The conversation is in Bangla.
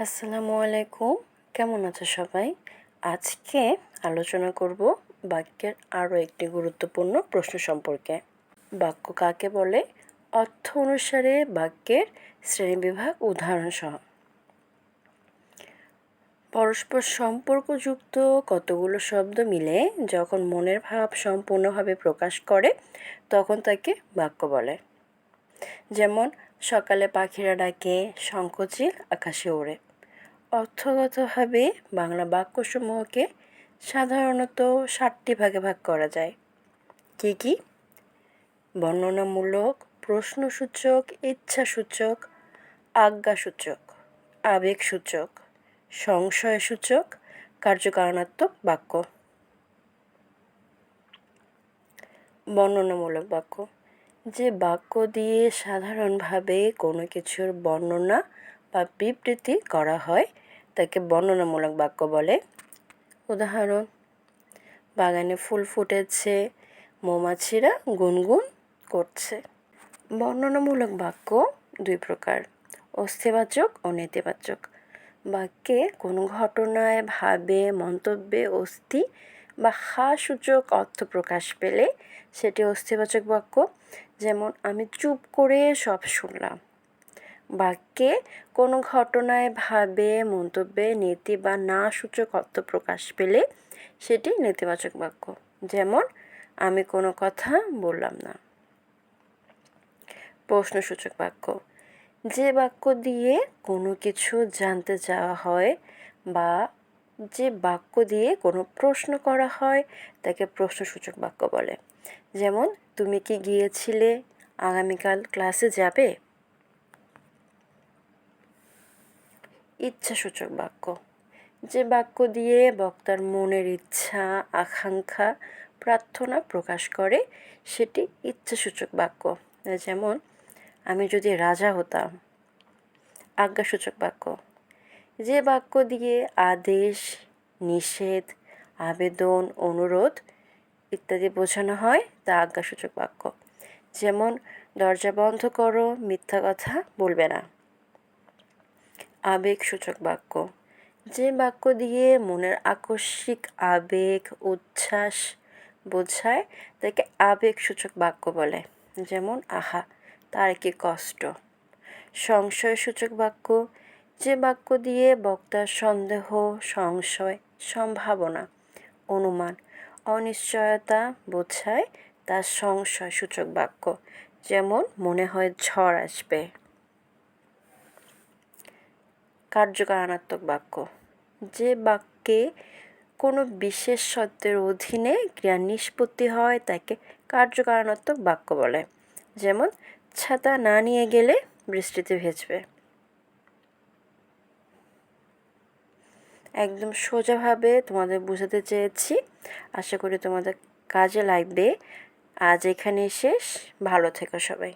আসসালামু আলাইকুম। কেমন আছো সবাই? আজকে আলোচনা করব বাক্যের আরও একটি গুরুত্বপূর্ণ প্রশ্ন সম্পর্কে। বাক্য কাকে বলে? অর্থ অনুসারে বাক্যের শ্রেণীবিভাগ, উদাহরণসহ। পরস্পর সম্পর্কযুক্ত কতগুলো শব্দ মিলে যখন মনের ভাব সম্পূর্ণভাবে প্রকাশ করে, তখন তাকে বাক্য বলে। যেমন, সকালে পাখিরা ডাকে, শঙ্খচিল আকাশে ওড়ে। অর্থগতভাবে বাংলা বাক্যসমূহকে সাধারণত ষাটটি ভাগে ভাগ করা যায়। কী কী? বর্ণনামূলক, প্রশ্নসূচক, ইচ্ছাসূচক, আজ্ঞাসূচক, আবেগসূচক, সংশয়সূচক, কার্যকারণাত্মক বাক্য। বর্ণনামূলক বাক্য। যে বাক্য দিয়ে সাধারণভাবে কোনো কিছুর বর্ণনা বা বিবৃতি করা হয়, তাকে বর্ণনামূলক বাক্য বলে। উদাহরণ, বাগানে ফুল ফুটেছে, মৌমাছিরা গুনগুন করছে। বর্ণনামূলক বাক্য দুই প্রকার, অস্থিবাচক ও নেতিবাচক। বাক্যে কোনো ঘটনায় ভাবে, মন্তব্যে অস্থি বা হা সূচক অর্থ প্রকাশ পেলে সেটি অস্থিবাচক বাক্য। যেমন, আমি চুপ করে সব শুনলাম। বাক্যে কোনো ঘটনায় ভাবে, মন্তব্যে, নীতি বা না সূচক অর্থ প্রকাশ পেলে সেটি নেতিবাচক বাক্য। যেমন, আমি কোনো কথা বললাম না। প্রশ্নসূচক বাক্য। যে বাক্য দিয়ে কোনো কিছু জানতে চাওয়া হয় বা যে বাক্য দিয়ে কোনো প্রশ্ন করা হয়, তাকে প্রশ্নসূচক বাক্য বলে। যেমন, তুমি কি গিয়েছিলে? আগামীকাল ক্লাসে যাবে? ইচ্ছাসূচক বাক্য। যে বাক্য দিয়ে বক্তার মনের ইচ্ছা, আকাঙ্ক্ষা, প্রার্থনা প্রকাশ করে, সেটি ইচ্ছাসূচক বাক্য। যেমন, আমি যদি রাজা হতাম। আজ্ঞাসূচক বাক্য। যে বাক্য দিয়ে আদেশ, নিষেধ, আবেদন, অনুরোধ ইত্যাদি বোঝানো হয়, তা আজ্ঞাসূচক বাক্য। যেমন, দরজা বন্ধ করো, মিথ্যা কথা বলবে না। আবেগসূচক বাক্য। যে বাক্য দিয়ে মনের আকস্মিক আবেগ, উচ্ছ্বাস বোঝায়, তাকে আবেগসূচক বাক্য বলে। যেমন, আহা, তার কি কষ্ট? সংশয়সূচক বাক্য, যে বাক্য দিয়ে বক্তার সন্দেহ, সংশয়, সম্ভাবনা, অনুমান, অনিশ্চয়তা বোঝায়, তার সংশয় সূচক বাক্য। যেমন, মনে হয় ঝড় আসবে। কার্যকারণাত্মক বাক্য। যে বাক্যে কোনো বিশেষ শব্দের অধীনে ক্রিয়া নিষ্পত্তি হয়, তাকে কার্যকারণাত্মক বাক্য বলে। যেমন, ছাতা না নিয়ে গেলে বৃষ্টিতে ভেজবে। একদম সোজাভাবে তোমাদের বোঝাতে চেয়েছি। আশা করি তোমাদের কাজে লাগবে। আজ এখানে শেষ। ভালো থেকো সবাই।